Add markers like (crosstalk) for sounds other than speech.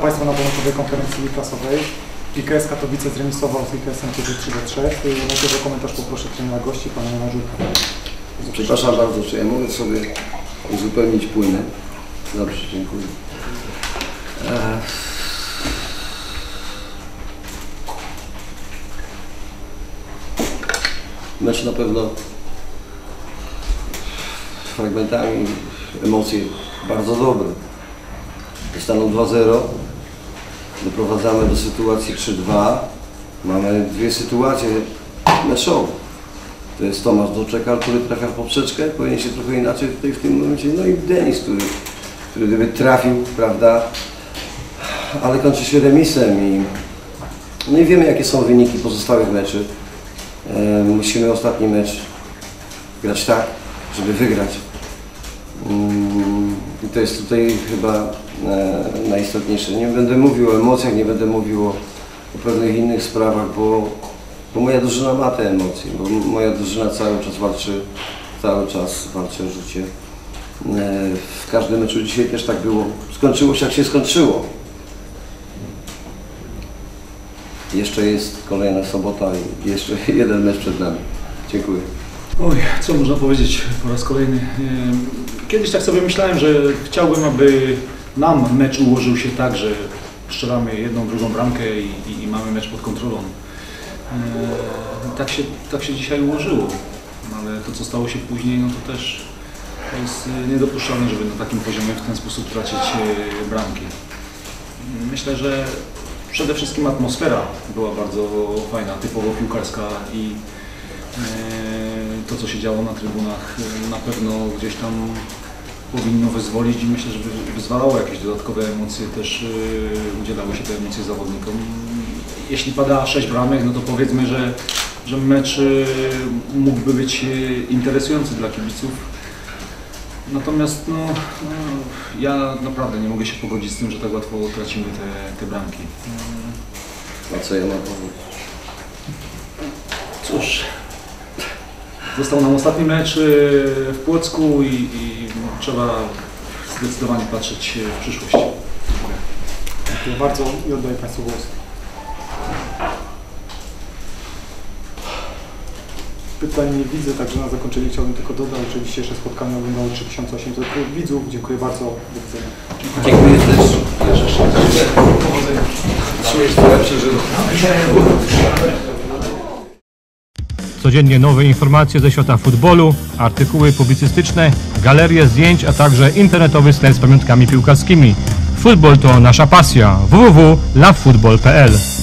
Państwa na pomocowej konferencji prasowej. IKS Katowice zremisował z IKS-em Katowice 3 do 3. Najpierw o komentarz poproszę trenera gości, pana Jana Żurka. Przepraszam bardzo, czy ja mogę sobie uzupełnić płyny? Dobrze, dziękuję. E, Mecz na pewno fragmentami emocje bardzo dobre. Staną 2-0, doprowadzamy do sytuacji 3-2. Mamy dwie sytuacje meczowe. To jest Tomasz Doczekal, który trafia w poprzeczkę, powinien się trochę inaczej tutaj w tym momencie, no i Denis, który, który gdyby trafił, prawda, ale kończy się remisem i no i wiemy jakie są wyniki pozostałych meczy. E, musimy ostatni mecz grać tak, żeby wygrać. Mm, I to jest tutaj chyba e, najistotniejsze. Nie będę mówił o emocjach, nie będę mówił o, o pewnych innych sprawach, bo, bo moja drużyna ma te emocje, bo moja drużyna cały czas walczy, cały czas walczy o życie. E, W każdym meczu dzisiaj też tak było. Skończyło się jak się skończyło. Jeszcze jest kolejna sobota i jeszcze (laughs) jeden mecz przed nami. Dziękuję. Oj, co można powiedzieć po raz kolejny. Em, Kiedyś tak sobie myślałem, że chciałbym, aby nam mecz ułożył się tak, że strzelamy jedną, drugą bramkę i, i, i mamy mecz pod kontrolą. E, Tak się, tak się dzisiaj ułożyło, No, ale to co stało się później, no to też jest e, niedopuszczalne, żeby na takim poziomie w ten sposób tracić e, bramki. Myślę, że przede wszystkim atmosfera była bardzo fajna, typowo piłkarska i to, co się działo na trybunach, na pewno gdzieś tam powinno wyzwolić i myślę, że wy- wyzwalało jakieś dodatkowe emocje, też e, udzielały się te emocje zawodnikom. Jeśli pada 6 bramek, no to powiedzmy, że, że mecz e, mógłby być e, interesujący dla kibiców. Natomiast no, no, ja naprawdę nie mogę się pogodzić z tym, że tak łatwo tracimy te, te bramki. A co ja mam powiedzieć? Cóż, został nam ostatni mecz y, w Płocku i, i trzeba zdecydowanie patrzeć y, w przyszłość. Dziękuję. Dziękuję bardzo i oddaję Państwu głos. Pytań nie widzę, także na zakończenie chciałbym tylko dodać, że dzisiejsze spotkanie oglądało 3800 widzów. Dziękuję bardzo. Do widzenia. Dziękuję też. Codziennie nowe informacje ze świata futbolu, artykuły publicystyczne, galerie zdjęć, a także internetowy sklep z pamiątkami piłkarskimi. Futbol to nasza pasja. www.lafootball.pl